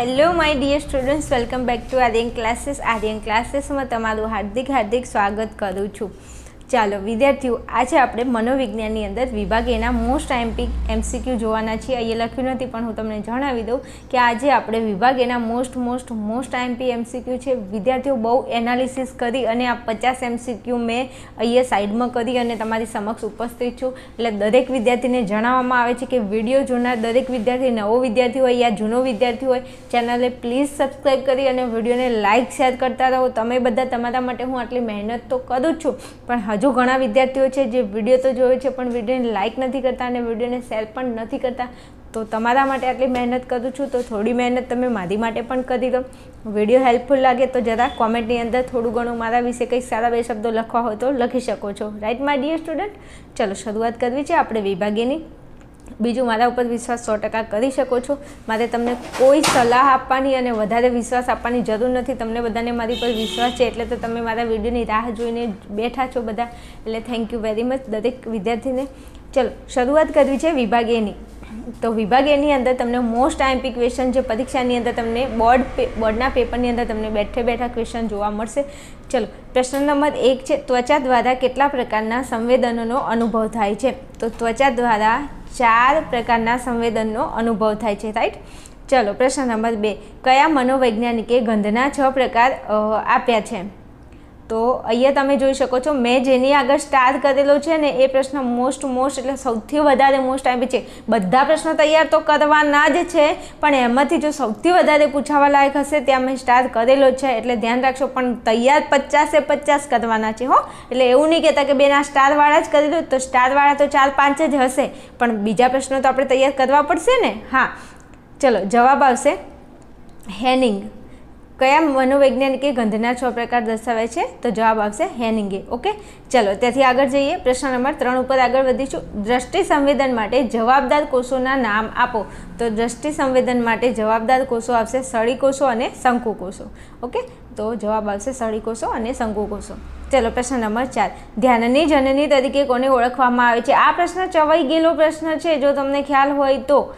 Hello my dear students welcome back to Aryan classes Aryan ક્લાસીસમાં તમારું હાર્દિક હાર્દિક સ્વાગત કરું છું. ચાલો, વિદ્યાર્થીઓ, આજે આપણે મનોવિજ્ઞાનની અંદર વિભાગ એના મોસ્ટ એમપી એમસીક્યુ જોવાના છીએ. અહીંયા લખ્યું નથી, પણ હું તમને જણાવી દઉં કે આજે આપણે વિભાગ એના most most most MP MCQ છે. વિદ્યાર્થીઓ, બહુ એનાલિસિસ કરી અને આ પચાસ એમસીક્યુ મેં અહીંયા સાઈડમાં કરી અને તમારી સમક્ષ ઉપસ્થિત છું. એટલે દરેક વિદ્યાર્થીને જણાવવામાં આવે છે કે વીડિયો જોનાર દરેક વિદ્યાર્થી, નવો વિદ્યાર્થી હોય યા જૂનો વિદ્યાર્થી હોય, ચેનલને પ્લીઝ સબસ્ક્રાઈબ કરી અને વિડીયોને લાઇક શેર કરતા રહો. તમે બધા તમારા માટે હું આટલી મહેનત તો કરું જ છું, પણ હજુ ઘણા વિદ્યાર્થીઓ છે જે વીડિયો તો જોયો છે, પણ વિડીયોને લાઇક નથી કરતા અને વિડીયોને શેર પણ નથી કરતા, તો તમારા માટે આટલી મહેનત કરું છું, તો થોડી મહેનત તમે મારી માટે પણ કરી દો. વીડિયો હેલ્પફુલ લાગે તો જરા કોમેન્ટની અંદર થોડું ઘણું મારા વિશે કંઈક સારા બે શબ્દો લખવા હોય તો લખી શકો છો. રાઈટ માય ડિયર સ્ટુડન્ટ ચલો, શરૂઆત કરવી છે આપણે વિભાગીની. બીજું મારા ઉપર વિશ્વાસ સો ટકા કરી શકો છો. મારે તમને કોઈ સલાહ આપવાની અને વધારે વિશ્વાસ આપવાની જરૂર નથી. તમને બધાને મારી પર વિશ્વાસ છે એટલે તો તમે મારા વિડીયોની રાહ જોઈને બેઠા છો બધા. એટલે થેન્ક યુ વેરી મચ દરેક વિદ્યાર્થીને. ચલો, શરૂઆત કરવી છે વિભાગ એની તો વિભાગ એની અંદર તમને મોસ્ટ આઈમ્પી ક્વેશ્ચન જે પરીક્ષાની અંદર તમને બોર્ડ બોર્ડના પેપરની અંદર તમને બેઠે બેઠા ક્વેશ્ચન જોવા મળશે. ચલો, પ્રશ્ન નંબર એક છે, ત્વચા દ્વારા કેટલા પ્રકારના સંવેદનોનો અનુભવ થાય છે? તો ત્વચા દ્વારા ચાર પ્રકારના સંવેદનનો અનુભવ થાય છે રાઈટ ચલો, પ્રશ્ન નંબર બે, કયા મનોવૈજ્ઞાનિકે ગંધના છ પ્રકાર આપ્યા છે? તો અહીંયા તમે જોઈ શકો છો, મેં જેની આગળ સ્ટાર કરેલો છે ને, એ પ્રશ્ન મોસ્ટ મોસ્ટ એટલે સૌથી વધારે મોસ્ટ આપી છે. બધા પ્રશ્નો તૈયાર તો કરવાના જ છે, પણ એમાંથી જો સૌથી વધારે પૂછાવા લાયક હશે, ત્યાં મેં સ્ટાર કરેલો છે, એટલે ધ્યાન રાખશો, પણ તૈયાર પચાસે પચાસ કરવાના છે હો. એટલે એવું નહીં કહેતા કે બેના સ્ટારવાળા જ કરી દો તો સ્ટારવાળા તો ચાર પાંચ જ હશે. પણ બીજા પ્રશ્નો તો આપણે તૈયાર કરવા પડશે ને? હા. ચલો, જવાબ આવશે. હેનિંગ કયા મનોવૈજ્ઞાનિકે ગંધના છ પ્રકાર દર્શાવે છે? તો જવાબ આવશે હેનિંગે, ઓકે? ચલો, ત્યાંથી આગળ જઈએ. પ્રશ્ન નંબર ત્રણ ઉપર આગળ વધીશું. દ્રષ્ટિ સંવેદન માટે જવાબદાર કોષોના નામ આપો. તો દ્રષ્ટિ સંવેદન માટે જવાબદાર કોષો આવશે સળી કોષો અને શંકુ કોષો, ઓકે? તો જવાબ આવશે સળી કોષો અને શંકુ કોષો. ચલો, પ્રશ્ન નંબર ચાર. ધ્યાનની જનની તરીકે કોને ઓળખવામાં આવે છે? આ પ્રશ્ન ચવાઈ ગયેલો પ્રશ્ન છે. જો તમને ખ્યાલ હોય તો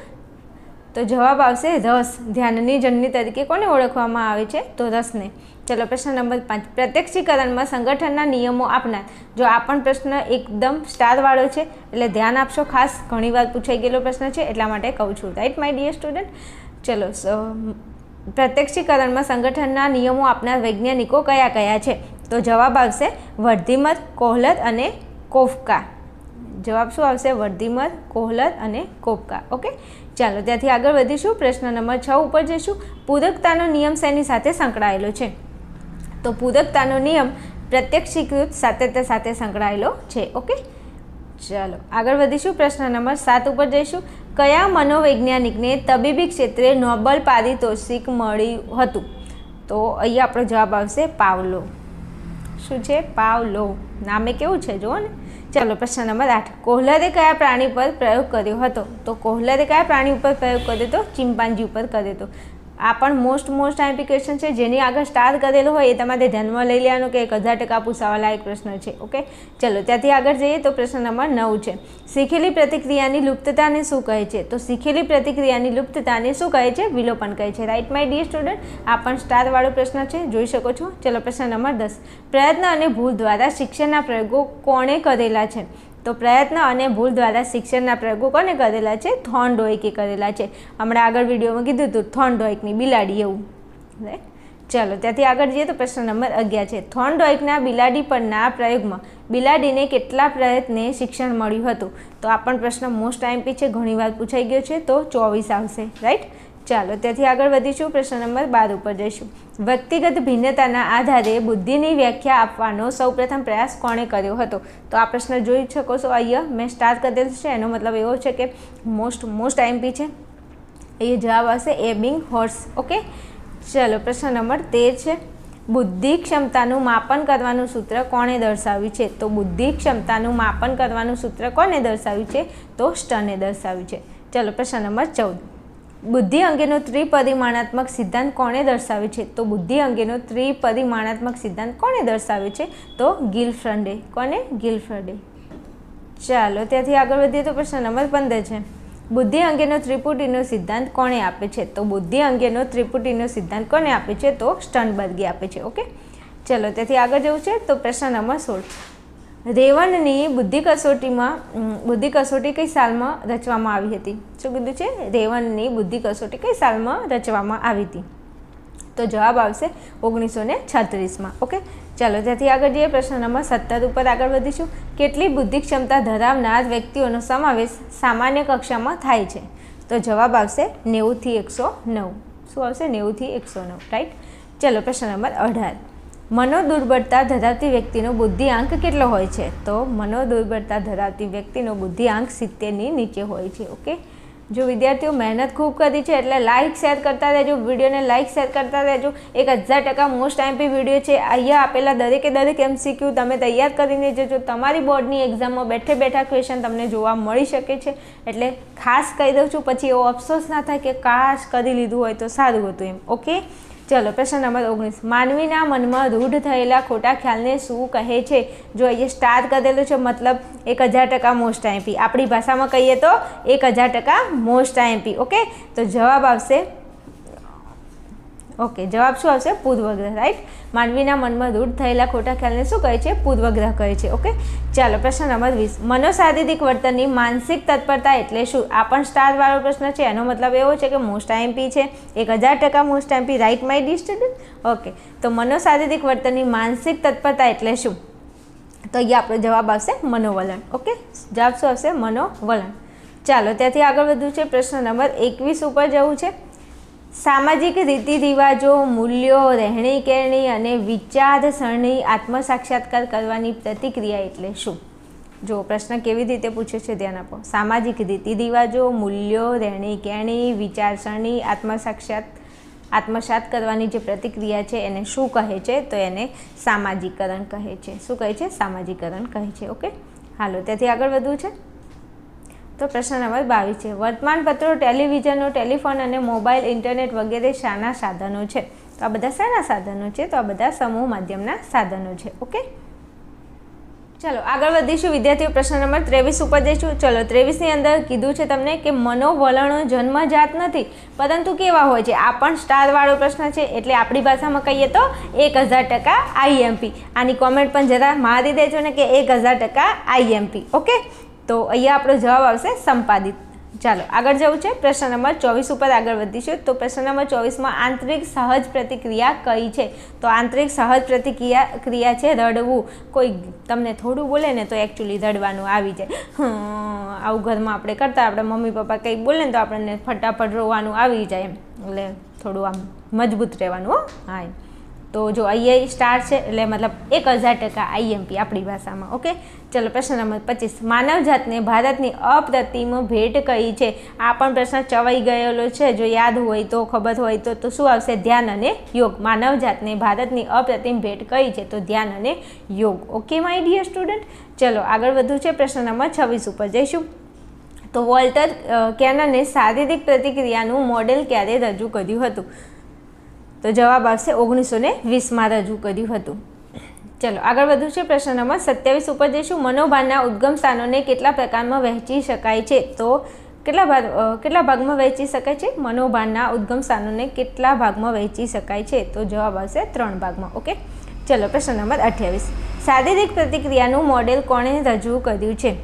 તો જવાબ આવશે રસ. ધ્યાનની જનની તરીકે કોને ઓળખવામાં આવે છે? તો રસને. ચલો, પ્રશ્ન નંબર પાંચ. પ્રત્યક્ષીકરણમાં સંગઠનના નિયમો આપનાર. જો આ પણ પ્રશ્ન એકદમ સ્ટારવાળો છે, એટલે ધ્યાન આપશો ખાસ. ઘણીવાર પૂછાઈ ગયેલો પ્રશ્ન છે, એટલા માટે કહું છું. રાઈટ માય ડિયર સ્ટુડન્ટ ચલો પ્રત્યક્ષીકરણમાં સંગઠનના નિયમો આપનાર વૈજ્ઞાનિકો કયા કયા છે? તો જવાબ આવશે વર્ધિમત, કોહલત અને કોફકા. જવાબ શું આવશે? વર્ધીમર, કોહલર અને કોપકા. ઓકે? ચાલો, ત્યાંથી આગળ વધીશું. પ્રશ્ન નંબર છ ઉપર જઈશું. પૂરકતાનો નિયમ શેની સાથે સંકળાયેલો છે? તો પૂરકતાનો નિયમ પ્રત્યક્ષીકૃત સાતત્ય સાથે સંકળાયેલો છે. ઓકે? ચાલો, આગળ વધીશું. પ્રશ્ન નંબર સાત ઉપર જઈશું. કયા મનોવૈજ્ઞાનિકને તબીબી ક્ષેત્રે નોબલ પારિતોષિક મળ્યું હતું? તો અહીંયા આપણો જવાબ આવશે પાવલો. શું છે? પાવલો. નામે કેવું છે? જુઓ ને. ચાલો પ્રશ્ન નંબર આઠ. કોહલરે કયા પ્રાણી પર પ્રયોગ કર્યો હતો? તો કોહલરે કયા પ્રાણી ઉપર પ્રયોગ કર્યો હતો? ચિંપાંજી ઉપર કર્યો હતો. આ પણ મોસ્ટ મોસ્ટ ક્વેશ્ચન છે. જેની આગળ સ્ટાર કરેલો હોય એ તમારે ધ્યાનમાં લઈ લેવાનું કે એક હજાર ટકા પૂછાવાલાયક પ્રશ્ન છે, ઓકે? ચલો, ત્યાંથી આગળ જઈએ તો પ્રશ્ન નંબર નવ છે. શીખેલી પ્રતિક્રિયાની લુપ્તતાને શું કહે છે? તો શીખેલી પ્રતિક્રિયાની લુપ્તતાને શું કહે છે? વિલોપન કહે છે. રાઈટ માય ડિયર સ્ટુડન્ટ આ પણ સ્ટારવાળો પ્રશ્ન છે. જોઈ શકો છો. ચલો, પ્રશ્ન નંબર દસ. પ્રયત્ન અને ભૂલ દ્વારા શિક્ષણના પ્રયોગો કોણે કરેલા છે? તો પ્રયત્ન અને ભૂલ દ્વારા શિક્ષણના પ્રયોગો કોને કરેલા છે? થોન ડોઈકે કરેલા છે. હમણાં આગળ વિડીયોમાં કીધું હતું, થોન ડોઈકની બિલાડી એવું. રાઈટ ચાલો, ત્યાંથી આગળ જઈએ તો પ્રશ્ન નંબર અગિયાર છે. થોન ડોઈકના બિલાડી પરના પ્રયોગમાં બિલાડીને કેટલા પ્રયત્ને શિક્ષણ મળ્યું હતું? તો આ પણ પ્રશ્ન મોસ્ટ આઈમ્પી છે, ઘણીવાર પૂછાઈ ગયો છે, તો ચોવીસ આવશે રાઈટ ચાલો ત્યાંથી આગળ વધીશું. પ્રશ્ન નંબર બાર ઉપર જઈશું. વ્યક્તિગત ભિન્નતાના આધારે બુદ્ધિની વ્યાખ્યા આપવાનો સૌપ્રથમ પ્રયાસ કોણે કર્યો હતો? તો આ પ્રશ્ન જોઈ શકો છો. અહીંયા મેં સ્ટાર્ટ કરેલ છે. એનો મતલબ એવો છે કે મોસ્ટ મોસ્ટ આઈમ્પી છે. એ જવાબ આવશે એબિંગ હોર્સ ઓકે ચલો, પ્રશ્ન નંબર તેર છે. બુદ્ધિ ક્ષમતાનું માપન કરવાનું સૂત્ર કોણે દર્શાવ્યું છે? તો બુદ્ધિ ક્ષમતાનું માપન કરવાનું સૂત્ર કોને દર્શાવ્યું છે? તો સ્ટને દર્શાવ્યું છે. ચલો, પ્રશ્ન નંબર ચૌદ. બુદ્ધિ અંગેનો ત્રિપરિમાણાત્મક સિદ્ધાંત કોણે દર્શાવે છે? તો બુદ્ધિ અંગેનો ત્રિપરિમાણાત્મક સિદ્ધાંત કોણે દર્શાવે છે? તો ગિલફ્રન્ડે કોને? ગિલફ્રન્ડે ચાલો, ત્યાંથી આગળ વધીએ તો પ્રશ્ન નંબર પંદર છે. બુદ્ધિ અંગેનો ત્રિપુટીનો સિદ્ધાંત કોણે આપે છે? તો બુદ્ધિ અંગેનો ત્રિપુટીનો સિદ્ધાંત કોને આપે છે? તો સ્ટનબર્ગે આપે છે, ઓકે? ચલો તેથી આગળ જવું છે તો પ્રશ્ન નંબર સોળ. રેવનની બુદ્ધિ કસોટીમાં બુદ્ધિ કસોટી કઈ સાલમાં રચવામાં આવી હતી? શું કીધું છે? રેવનની બુદ્ધિ કસોટી કઈ સાલમાં રચવામાં આવી હતી? તો જવાબ આવશે ઓગણીસો ને છત્રીસમાં. ઓકે? ચાલો, ત્યાંથી આગળ જઈએ પ્રશ્ન નંબર સત્તર ઉપર આગળ વધીશું. કેટલી બુદ્ધિ ક્ષમતા ધરાવનાર વ્યક્તિઓનો સમાવેશ સામાન્ય કક્ષામાં થાય છે? તો જવાબ આવશે નેવુંથી એકસો નવ. શું આવશે? નેવુંથી એકસો નવ રાઈટ ચલો, પ્રશ્ન નંબર અઢાર. મનોદુર્બળતા ધરાવતી વ્યક્તિનો બુદ્ધિઆંક કેટલો હોય છે? તો મનોદુર્બળતા ધરાવતી વ્યક્તિનો બુદ્ધિઆંક સિત્તેરની નીચે હોય છે, ઓકે? જો વિદ્યાર્થીઓ મહેનત ખૂબ કરી છે એટલે લાઇક શેર કરતા રહેજો, વિડીયોને લાઇક શેર કરતા રહેજો. એક હજાર ટકા મોસ્ટ એમપી વીડિયો છે. અહીંયા આપેલા દરેકે દરેક એમસીક્યુ તમે તૈયાર કરીને જજો. તમારી બોર્ડની એક્ઝામમાં બેઠે બેઠા ક્વેશ્ચન તમને જોવા મળી શકે છે. એટલે ખાસ કહી દઉં છું, પછી એવો અફસોસ ના થાય કે કાશ કરી લીધું હોય તો સારું હતું એમ, ઓકે? ચલો, પ્રશ્ન નંબર ઓગણીસ. માનવીના મનમાં રૂઢ થયેલા ખોટા ખ્યાલને શું કહે છે? જો અહીંયા સ્ટાર કરેલું છે, મતલબ એક હજાર ટકા મોસ્ટ આઈમ્પી આપણી ભાષામાં કહીએ તો એક હજાર ટકા મોસ્ટ આઈમ્પી ઓકે? તો જવાબ આવશે ઓકે જવાબ શું આવશે? પૂર્વગ્રહ રાઈટ માનવીના મનમાં રૂઢ થયેલા ખોટા ખ્યાલને શું કહે છે? પૂર્વગ્રહ કહે છે ઓકે ચાલો, પ્રશ્ન નંબર વીસ. મનોશારીરિક વર્તનની માનસિક તત્પરતા એટલે શું? આ પણ સ્ટારવાળો પ્રશ્ન છે, એનો મતલબ એવો છે કે મોસ્ટ આઈમ્પી છે. એક હજાર ટકા most IMP right my D okay તો મનોશારીરિક વર્તનની માનસિક તત્પરતા એટલે શું? તો અહીંયા આપણો જવાબ આવશે મનોવલણ ઓકે જવાબ શું આવશે? મનોવલણ. ચાલો, ત્યાંથી આગળ વધવું છે, પ્રશ્ન નંબર એકવીસ ઉપર જવું છે. સામાજિક રીતિ રિવાજો, મૂલ્યો, રહેણી કહેણી અને વિચારસરણી આત્મસાક્ષાત્કાર કરવાની પ્રતિક્રિયા એટલે શું? જો પ્રશ્ન કેવી રીતે પૂછ્યો છે ધ્યાન આપો. સામાજિક રીતિ રિવાજો, મૂલ્યો, રહેણી કહેણી વિચારસરણી આત્મસાક્ષાત, આત્મસાત કરવાની જે પ્રતિક્રિયા છે એને શું કહે છે? તો એને સામાજિકરણ કહે છે. શું કહે છે? સામાજિકરણ કહે છે. ઓકે? હાલો, ત્યાંથી આગળ વધવું છે. તો પ્રશ્ન નંબર બાવીસ છે. વર્તમાનપત્રો, ટેલિવિઝનો, ટેલિફોન અને મોબાઈલ, ઇન્ટરનેટ વગેરે શાના સાધનો છે. તો આ બધા શાના સાધનો છે? તો આ બધા સમૂહ માધ્યમના સાધનો છે. ઓકે? ચલો, આગળ વધીશું. વિદ્યાર્થીઓ, પ્રશ્ન નંબર ત્રેવીસ ઉપર જઈશું. ચલો, ત્રેવીસની અંદર કીધું છે તમને કે મનોવલણો જન્મજાત નથી, પરંતુ કેવા હોય છે? આ પણ સ્ટારવાળો પ્રશ્ન છે. એટલે આપણી ભાષામાં કહીએ તો એક હજાર ટકા આઈએમપી આની કોમેન્ટ પણ જરા મારી દેજો ને કે એક હજાર ટકા આઈએમપી ઓકે? તો અહીંયા આપણો જવાબ આવશે સંપાદિત. ચાલો, આગળ જવું છે. પ્રશ્ન નંબર ચોવીસ ઉપર આગળ વધીશું. તો પ્રશ્ન નંબર ચોવીસમાં આંતરિક સહજ પ્રતિક્રિયા કઈ છે? તો આંતરિક સહજ પ્રતિક્રિયા ક્રિયા છે રડવું. કોઈ તમને થોડું બોલે ને તો એકચ્યુઅલી રડવાનું આવી જાય. આવું ઘરમાં આપણે કરતા આપણે મમ્મી પપ્પા કંઈક બોલે ને તો આપણને ફટાફટ રોવાનું આવી જાય એમ. એટલે થોડું આમ મજબૂત રહેવાનું હો. હા. તો જો આઈઆઈ સ્ટાર છે, એટલે મતલબ એક હજાર ટકા આઈએમપી આપણી ભાષામાં, ઓકે? ચલો, પ્રશ્ન નંબર પચીસ. માનવજાતને ભારતની અપ્રતિમ ભેટ કઈ છે? આ પણ પ્રશ્ન ચવાઈ ગયેલો છે. જો યાદ હોય તો, ખબર હોય તો તો શું આવશે? ધ્યાન અને યોગ. માનવજાતને ભારતની અપ્રતિમ ભેટ કઈ છે? તો ધ્યાન અને યોગ. Okay, my dear student? ચલો, આગળ વધુ છે પ્રશ્ન નંબર છવ્વીસ ઉપર જઈશું. તો વોલ્ટર કેનને શારીરિક પ્રતિક્રિયાનું મોડેલ ક્યારે રજૂ કર્યું હતું? તો જવાબ આવશે ઓગણીસો ને વીસમાં રજૂ કર્યું હતું. ચલો, આગળ વધુ છે પ્રશ્ન નંબર સત્યાવીસ. ઉપર જઈશું મનોભારના ઉદ્ગમ સ્થાનોને કેટલા પ્રકારમાં વહેંચી શકાય છે? તો કેટલા ભાગ કેટલા ભાગમાં વહેંચી શકાય છે? મનોભારના ઉદ્ગમ સ્થાનોને કેટલા ભાગમાં વહેંચી શકાય છે? તો જવાબ આવશે ત્રણ ભાગમાં, ઓકે? ચલો, પ્રશ્ન નંબર અઠ્યાવીસ. શારીરિક પ્રતિક્રિયાનું મોડેલ કોણે રજૂ કર્યું છે?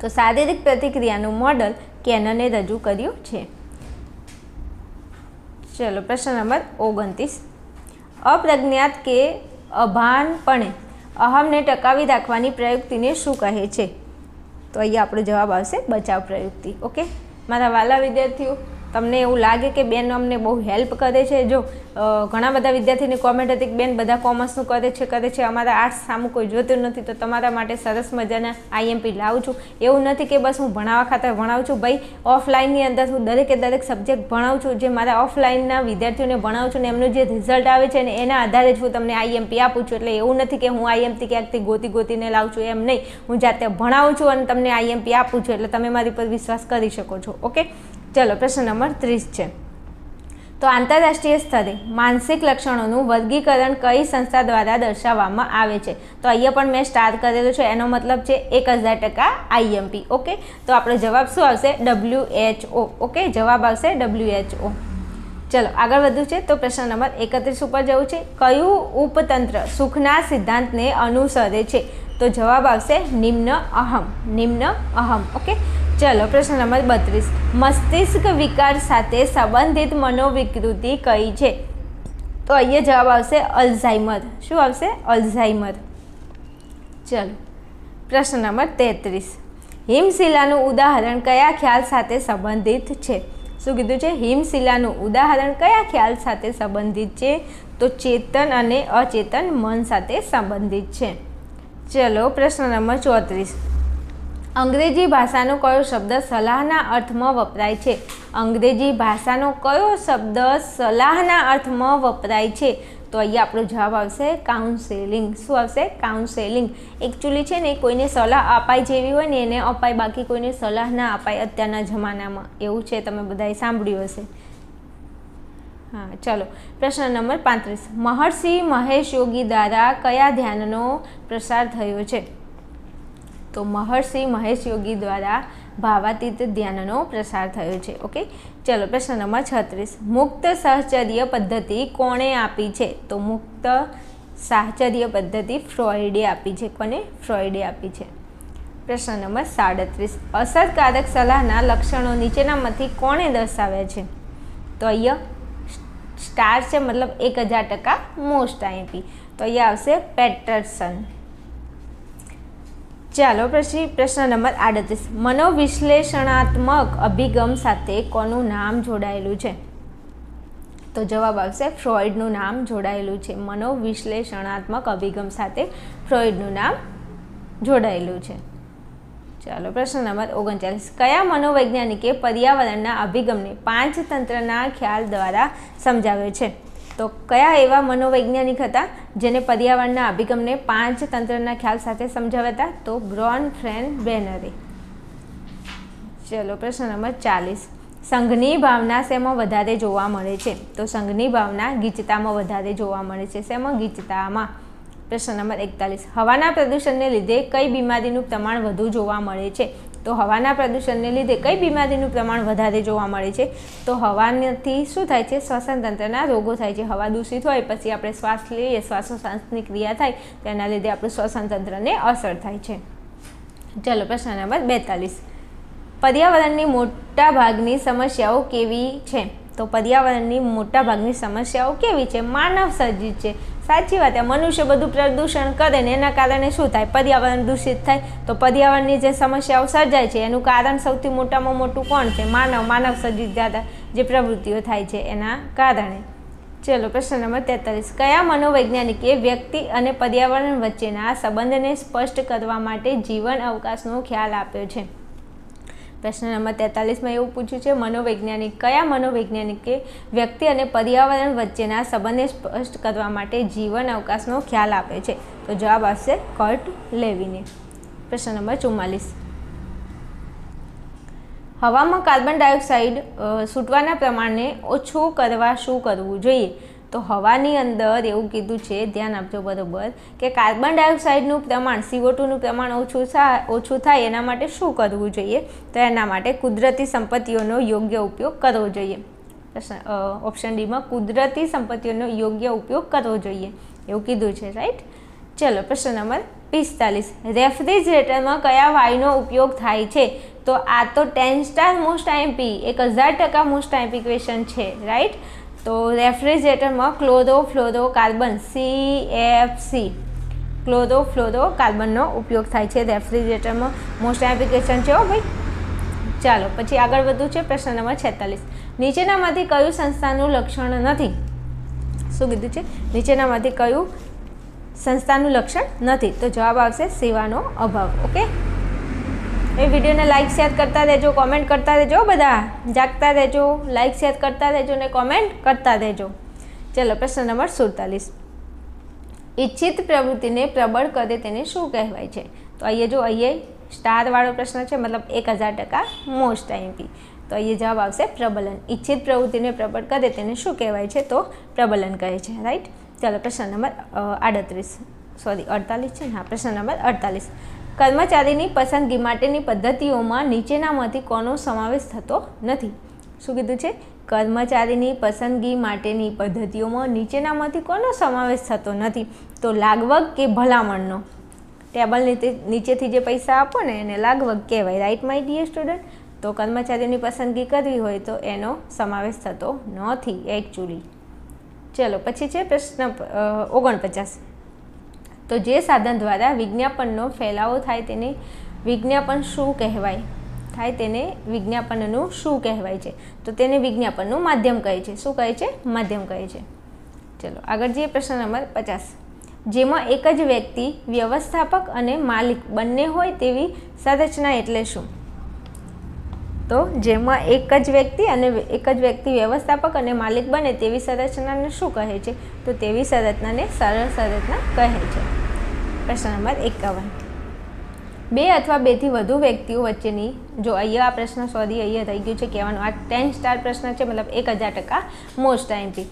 તો શારીરિક પ્રતિક્રિયાનું મોડલ કેનને રજૂ કર્યું છે. ચલો પ્રશ્ન નંબર ઓગણત્રીસ. અપ્રજ્ઞાત કે અભાનપણે અહમને ટકાવી રાખવાની પ્રયુક્તિને શું કહે છે? તો અહીંયા આપણો જવાબ આવશે બચાવ પ્રયુક્તિ. ઓકે? મારા વાલા વિદ્યાર્થીઓ તમને એવું લાગે કે બેન અમને બહુ હેલ્પ કરે છે? જો ઘણા બધા વિદ્યાર્થીની કોમેન્ટ હતી કે બેન બધા કોમર્સનું કરે છે કરે છે, અમારા આર્ટ્સ સામું કોઈ જોતું નથી, તો તમારા માટે સરસ મજાના આઈએમપી લાવું છું. એવું નથી કે બસ હું ભણાવવા ખાતર ભણાવું છું. ભાઈ ઓફલાઈનની અંદર હું દરેકે દરેક સબ્જેક્ટ ભણાવું છું. જે મારા ઓફલાઈનના વિદ્યાર્થીઓને ભણાવું છું ને એમનું જે રિઝલ્ટ આવે છે ને એના આધારે જ હું તમને આઈએમપી આપું છું. એટલે એવું નથી કે હું આઈએમપી ક્યાંકથી ગોતી ગોતીને લાવું છું, એમ નહીં. હું જાતે ભણાવું છું અને તમને આઈએમપી આપું છું. એટલે તમે મારી પર વિશ્વાસ કરી શકો છો. ઓકે ચલો, પ્રશ્ન નંબર ત્રીસ છે. તો આંતરરાષ્ટ્રીય સ્તરે માનસિક લક્ષણોનું વર્ગીકરણ કઈ સંસ્થા દ્વારા દર્શાવવામાં આવે છે? તો અહીંયા પણ મેં સ્ટાર કરેલું છે, એનો મતલબ છે એક હજાર ટકા આઈએમપી ઓકે? તો આપણો જવાબ શું આવશે? W H O okay? જવાબ આવશે ડબલ્યુ એચઓ ચલો, આગળ વધુ છે, તો પ્રશ્ન નંબર એકત્રીસ ઉપર જવું છે. કયું ઉપતંત્ર સુખના સિદ્ધાંતને અનુસરે છે? તો જવાબ આવશે નિમ્ન અહમ નિમ્ન અહમ, ઓકે? ચલો, પ્રશ્ન નંબર બત્રીસ. મસ્તિષ્ક વિકાર સાથે સંબંધિત મનોવિકૃતિ કઈ છે? તો અહીંયા જવાબ આવશે અલ્ઝાઇમર. શું આવશે? અલ્ઝાઇમર. ચલો, પ્રશ્ન નંબર તેત્રીસ. હિમશિલાનું ઉદાહરણ કયા ખ્યાલ સાથે સંબંધિત છે? શું કીધું છે? હિમશિલાનું ઉદાહરણ કયા ખ્યાલ સાથે સંબંધિત છે? તો ચેતન અને અચેતન મન સાથે સંબંધિત છે. ચલો, પ્રશ્ન નંબર ચોત્રીસ. અંગ્રેજી ભાષાનો કયો શબ્દ સલાહના અર્થમાં વપરાય છે? અંગ્રેજી ભાષાનો કયો શબ્દ સલાહના અર્થમાં વપરાય છે? તો અહીંયા આપણો જવાબ આવશે કાઉન્સેલિંગ શું આવશે? કાઉન્સેલિંગ એકચ્યુઅલી છે ને, કોઈને સલાહ અપાય જેવી હોય ને, એને અપાય. બાકી કોઈને સલાહ ના અપાય અત્યારના જમાનામાં. એવું છે, તમે બધાએ સાંભળ્યું હશે. હા, ચલો. પ્રશ્ન નંબર પાંત્રીસ. મહર્ષિ મહેશ યોગી દ્વારા કયા ધ્યાનનો પ્રસાર થયો છે? તો મહર્ષિ મહેશ યોગી દ્વારા ભાવાતીત ધ્યાનનો પ્રસાર થયો છે, ઓકે? ચલો, પ્રશ્ન નંબર છત્રીસ. મુક્ત સાહચર્ય પદ્ધતિ કોણે આપી છે? તો મુક્ત સાહચર્ય પદ્ધતિ ફ્રોઈડે આપી છે. કોને? ફ્રોઈડે આપી છે. પ્રશ્ન નંબર સાડત્રીસ. અસરકારક સલાહના લક્ષણો નીચેનામાંથી કોણે દર્શાવ્યા છે? તો અહીંયા સ્ટાર છે, મતલબ એક હજાર ટકા મોસ્ટ આઈપી તો અહીંયા આવશે પેટરસન. ચાલો પછી પ્રશ્ન નંબર આડત્રીસ. મનોવિશ્લેષણાત્મક અભિગમ સાથે કોનું નામ જોડાયેલું છે? તો જવાબ આવશે ફ્રોઇડનું નામ જોડાયેલું છે. મનોવિશ્લેષણાત્મક અભિગમ સાથે ફ્રોઇડનું નામ જોડાયેલું છે. ચાલો પ્રશ્ન નંબર ઓગણચાલીસ. કયા મનોવૈજ્ઞાનિકે પર્યાવરણના અભિગમને પાંચ તંત્રના ખ્યાલ દ્વારા સમજાવ્યો છે? તો કયા એવા મનોવૈજ્ઞાનિક હતા જેને પર્યાવરણના અભિગમને પાંચ તંત્રના ખ્યાલ સાથે સમજાવ્યા હતા તો બ્રોન ફ્રેન બેનરે. ચલો, પ્રશ્ન નંબર ચાલીસ. સંઘની ભાવના શેમાં વધારે જોવા મળે છે? તો સંઘની ભાવના ગીચતામાં વધારે જોવા મળે છે. શેમાં? ગીચતામાં. પ્રશ્ન નંબર એકતાલીસ. હવાના પ્રદૂષણને લીધે કઈ બીમારીનું પ્રમાણ વધુ જોવા મળે છે? તો હવાના પ્રદૂષણને લીધે કઈ બીમારીનું પ્રમાણ વધારે જોવા મળે છે? તો હવાથી શું થાય છે? શ્વસન તંત્રના રોગો થાય છે. હવા દૂષિત હોય, પછી આપણે શ્વાસ લઈએ, શ્વાસોશ્વાસની ક્રિયા થાય, તેના લીધે આપણું શ્વસન તંત્રને અસર થાય છે. ચલો, પ્રશ્ન નંબર બેતાલીસ. પર્યાવરણની મોટા ભાગની સમસ્યાઓ કેવી છે? તો પર્યાવરણની મોટા ભાગની સમસ્યાઓ કેવી છે? માનવ સર્જિત છે. સાચી વાત મનુષ્ય બધું પ્રદૂષણ કરે ને એના કારણે શું થાય? પર્યાવરણ દૂષિત થાય. તો પર્યાવરણની જે સમસ્યાઓ સર્જાય છે, એનું કારણ સૌથી મોટામાં મોટું કોણ છે? માનવ માનવ સર્જિત જે પ્રવૃત્તિઓ થાય છે, એના કારણે. ચલો, પ્રશ્ન નંબર તેતાલીસ. કયા મનોવૈજ્ઞાનિકે વ્યક્તિ અને પર્યાવરણ વચ્ચેના સંબંધને સ્પષ્ટ કરવા માટે જીવન અવકાશનો ખ્યાલ આપ્યો છે? પ્રશ્ન નંબર તેતાલીસમાં એવું પૂછ્યું છે, મનોવૈજ્ઞાનિક કયા મનોવૈજ્ઞાનિકે વ્યક્તિ અને પર્યાવરણ વચ્ચેના સંબંધને સ્પષ્ટ કરવા માટે જીવન અવકાશનો ખ્યાલ આપે છે? તો જવાબ આવશે કર્ટ લેવીને. પ્રશ્ન નંબર ચુમ્માલીસ. હવામાં કાર્બન ડાયોક્સાઇડ છૂટવાના પ્રમાણને ઓછું કરવા શું કરવું જોઈએ? તો હવાની અંદર એવું કીધું છે, ધ્યાન આપજો બરોબર, કે કાર્બન ડાયોક્સાઇડનું પ્રમાણ સીઓ ટુનું પ્રમાણ ઓછું થાય ઓછું થાય એના માટે શું કરવું જોઈએ? તો એના માટે કુદરતી સંપત્તિઓનો યોગ્ય ઉપયોગ કરવો જોઈએ. ઓપ્શન ડીમાં કુદરતી સંપત્તિઓનો યોગ્ય ઉપયોગ કરવો જોઈએ. એવું કીધું છે રાઈટ ચલો, પ્રશ્ન નંબર પિસ્તાલીસ. રેફ્રિજરેટરમાં કયા વાયુનો ઉપયોગ થાય છે? તો આ તો ટેન સ્ટાર મોસ્ટ આઈમ્પી એક હજાર ટકા મોસ્ટ આઈમ્પી ક્વેશ્ચન છે રાઈટ તો રેફ્રિજરેટરમાં chloro fluoro carbon C F C chloro fluoro કાર્બનનો ઉપયોગ થાય છે રેફ્રિજરેટરમાં. મોસ્ટ એપ્લિકેશન છે હો ભાઈ. ચાલો, પછી આગળ વધુ છે પ્રશ્ન નંબર છેતાલીસ. નીચેનામાંથી કયું સંસ્થાનું લક્ષણ નથી? શું કીધું છે? નીચેનામાંથી કયું સંસ્થાનું લક્ષણ નથી? તો જવાબ આવશે સેવાનો અભાવ, ઓકે? એ વિડીયોને લાઇક શેર કરતા રહેજો કોમેન્ટ કરતા રહેજો, બધા જાગતા રહેજો લાઇક શેર કરતા રહેજો ને કોમેન્ટ કરતા રહેજો. ચલો, પ્રશ્ન નંબર સુડતાલીસ. ઈચ્છિત પ્રવૃત્તિને પ્રબળ કરે તેને શું કહેવાય છે? તો અહીંયા જો, અહીંયા સ્ટારવાળો પ્રશ્ન છે, મતલબ એક હજાર ટકા મોસ્ટ આઈમ્પી તો અહીંયા જવાબ આવશે પ્રબલન. ઈચ્છિત પ્રવૃત્તિને પ્રબળ કરે તેને શું કહેવાય છે? તો પ્રબલન કહે છે રાઈટ ચાલો, પ્રશ્ન નંબર આડત્રીસ. સોરી અડતાલીસ છે ને? હા, પ્રશ્ન નંબર અડતાલીસ. કર્મચારીની પસંદગી માટેની પદ્ધતિઓમાં નીચેનામાંથી કોનો સમાવેશ થતો નથી. શું કીધું છે? કર્મચારીની પસંદગી માટેની પદ્ધતિઓમાં નીચેનામાંથી કોનો સમાવેશ થતો નથી. તો લાગવગ કે ભલામણનો? ટેબલ નીચેથી જે પૈસા આપો ને, એને લાગવગ કહેવાય. રાઈટ માય ડિયર સ્ટુડન્ટ તો કર્મચારીની પસંદગી કરવી હોય તો એનો સમાવેશ થતો નથી એકચ્યુઅલી ચલો, પછી છે પ્રશ્ન ઓગણપચાસ. તો જે સાધન દ્વારા વિજ્ઞાપનનો ફેલાવો થાય તેને વિજ્ઞાપન શું કહેવાય? થાય તેને વિજ્ઞાપનનું શું કહેવાય છે? તો તેને વિજ્ઞાપનનું માધ્યમ કહે છે. શું કહે છે? માધ્યમ કહે છે. ચલો, આગળ જઈએ પ્રશ્ન નંબર પચાસ. જેમાં એક જ વ્યક્તિ વ્યવસ્થાપક અને માલિક બંને હોય તેવી સંરચના એટલે શું? તો જેમાં એક જ વ્યક્તિ અને એક જ વ્યક્તિ વ્યવસ્થાપક અને માલિક બને તેવી સંરચનાને શું કહે છે? તો તેવી સંરચનાને સરળ સંરચના કહે છે. પ્રશ્ન નંબર એકાવન. બે અથવા બેથી વધુ વ્યક્તિઓ વચ્ચેની, જો અહીંયા આ પ્રશ્ન સોરી, અહીંયા થઈ ગયું છે કહેવાનું, આ ટેન સ્ટાર પ્રશ્ન છે, મતલબ એક હજાર ટકા મોસ્ટ ટાઈમથી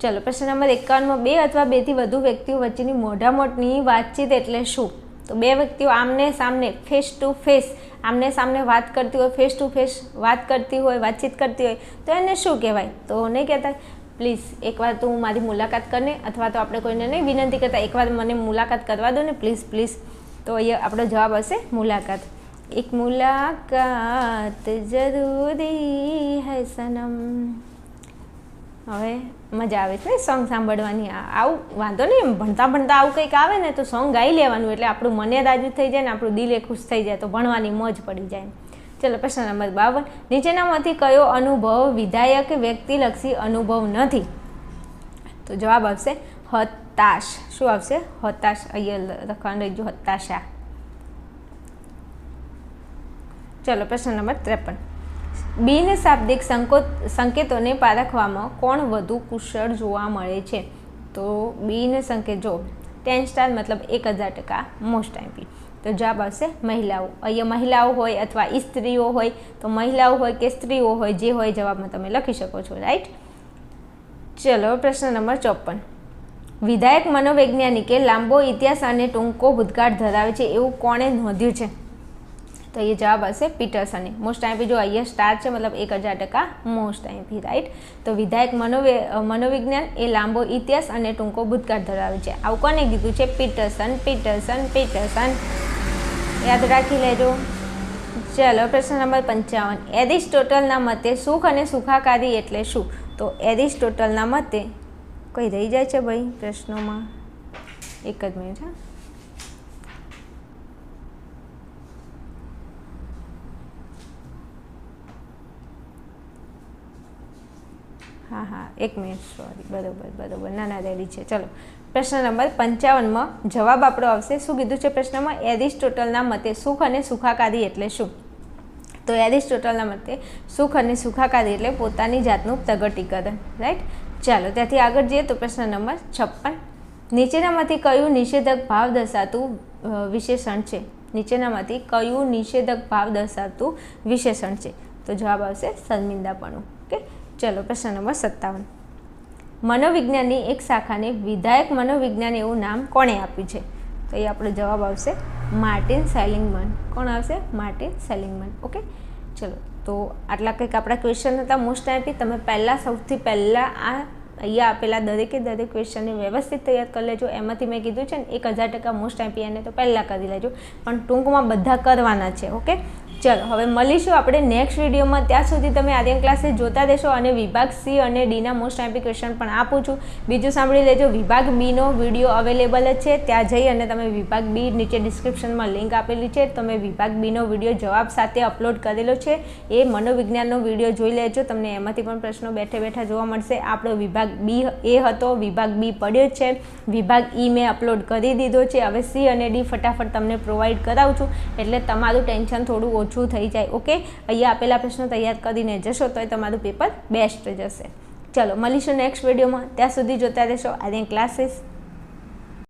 ચલો, પ્રશ્ન નંબર એકાવનમાં બે અથવા બેથી વધુ વ્યક્તિઓ વચ્ચેની મોઢા મોટની વાતચીત એટલે શું? તો બે વ્યક્તિઓ આમને સામને ફેસ ટુ ફેસ આમને સામને વાત કરતી હોય ફેસ ટુ ફેસ વાત કરતી હોય, વાતચીત કરતી હોય, તો એને શું કહેવાય? તો નહીં કહેતા, પ્લીઝ, એકવાર તું મારી મુલાકાત કરને અથવા તો આપણે કોઈને નહીં વિનંતી કરતા, એકવાર મને મુલાકાત કરવા દો ને, પ્લીઝ પ્લીઝ. તો અહીંયા આપણો જવાબ હશે, મુલાકાત. એક મુલાકાત જરૂરી હૈ સનમ. હવે મજા આવે છે સોંગ સાંભળવાની. આવું વાંધો નહીં ભણતા ભણતા આવું કંઈક આવે ને તો સોંગ ગાઈ લેવાનું એટલે આપણું મને રાજુ થઈ જાય ને આપણું દિલે ખુશ થઈ જાય, તો ભણવાની મોજ પડી જાય ચલો, પ્રશ્ન નંબર બાવન. નીચેનામાંથી કયો અનુભવ વિધાયક વ્યક્તિલક્ષી અનુભવ નથી? તો જવાબ આવશે, હતાશ. શું આવશે? હતાશ. અહીંયા લખવાનું રહીજો, હતાશા. ચલો, પ્રશ્ન નંબર ત્રેપન. બિન સંકોત સંકેતોને પારખવામાં કોણ વધુ કુશળ જોવા મળે છે? તો બિન સંકેત જો ટેન સ્ટાર મતલબ એક હજાર ટકા મોસ્ટ આઈપી તો જવાબ આવશે મહિલાઓ. અહીંયા મહિલાઓ હોય અથવા સ્ત્રીઓ હોય, તો મહિલાઓ હોય કે સ્ત્રીઓ હોય, જે હોય જવાબમાં તમે લખી શકો છો રાઈટ ચલો, પ્રશ્ન નંબર ચોપન. વિધાયક મનોવૈજ્ઞાનિકે લાંબો ઇતિહાસ અને ટૂંકો ભૂતકાળ ધરાવે છે એવું કોણે નોંધ્યું છે? તો એ જવાબ હશે પીટર્સને મોસ્ટ આઈપી જો અહીંયા સ્ટાર છે, મતલબ એક હજાર ટકા મોસ્ટ આઈપી રાઈટ તો વિધાયક મનોવે મનોવિજ્ઞાન એ લાંબો ઇતિહાસ અને ટૂંકો ભૂતકાળ ધરાવે છે. આવું કોને કીધું છે? Peterson, Peterson Peterson. યાદ રાખી લેજો. ચાલો, પ્રશ્ન નંબર પંચાવન. એરિસ્ટોટલના મતે સુખ અને સુખાકારી એટલે શું? તો એરિસ્ટોટલના મતે કઈ રહી જાય છે ભાઈ પ્રશ્નોમાં? એક જ મિનિટ, હા. હા હા. એક મિનિટ સોરી બરોબર બરોબર. ના ના રેડી છે. ચલો. પ્રશ્ન નંબર પંચાવનમાં જવાબ આપણો આવશે. શું કીધું છે પ્રશ્નમાં? એરિસ્ટોટલના મતે સુખ અને સુખાકારી એટલે શું? તો એરિસ્ટોટલના મતે સુખ અને સુખાકારી એટલે પોતાની જાતનું પ્રગટીકરણ રાઈટ ચાલો, ત્યાંથી આગળ જઈએ તો પ્રશ્ન નંબર છપ્પન. નીચેનામાંથી કયું નિષેધક ભાવ દર્શાતું વિશેષણ છે? નીચેનામાંથી કયું નિષેધક ભાવ દર્શાવતું વિશેષણ છે? તો જવાબ આવશે શર્મિંદાપણું ઓકે ચલો, પ્રશ્ન નંબર સત્તાવન. મનોવિજ્ઞાનની એક શાખાને વિધાયક મનોવિજ્ઞાન એવું નામ કોણે આપ્યું છે? તો એ આપણો જવાબ આવશે માર્ટિન સેલિંગમન. કોણ આવશે? Martin Seligman. ઓકે? ચલો, તો આટલા કંઈક આપણા ક્વેશ્ચન હતા મોસ્ટ ટાઈમથી તમે પહેલાં, સૌથી પહેલાં આ અહીંયા આપેલા દરેકે દરેક ક્વેશ્ચનને વ્યવસ્થિત તૈયાર કરી લેજો. એમાંથી મેં કીધું છે ને, એક હજાર ટકા મોસ્ટ ટાઈમ એને તો પહેલાં કરી લેજો. પણ ટૂંકમાં બધા કરવાના છે, ઓકે? ચલો, હવે મળીશું આપણે નેક્સ્ટ વિડીયોમાં. ત્યાં સુધી તમે આર્યન ક્લાસીસ જોતા દેશો અને વિભાગ સી અને ડીના મોસ્ટ એપ્લિકેશન પણ આપું છું. બીજું સાંભળી લેજો, વિભાગ બીનો વીડિયો અવેલેબલ જ છે. ત્યાં જઈ અને તમે વિભાગ બી નીચે ડિસ્ક્રિપ્શનમાં લિંક આપેલી છે. તમે વિભાગ બીનો વીડિયો જવાબ સાથે અપલોડ કરેલો છે. એ મનોવિજ્ઞાનનો વીડિયો જોઈ લેજો. તમને એમાંથી પણ પ્રશ્નો બેઠે બેઠા જોવા મળશે. આપણો વિભાગ બી એ હતો, વિભાગ બી પડ્યો છે. વિભાગ ઈ મેં અપલોડ કરી દીધો છે. હવે સી અને ડી ફટાફટ તમને પ્રોવાઈડ કરાવું છું. એટલે તમારું ટેન્શન થોડું ઓછું ઓછું થઈ જાય. ઓકે અહીંયા આપેલા પ્રશ્નો તૈયાર કરીને જશો તો તમારું પેપર બેસ્ટ જશે. ચલો, મળીશું નેક્સ્ટ વિડીયોમાં ત્યાં સુધી જોતા રહેશો. આર્યન ક્લાસીસ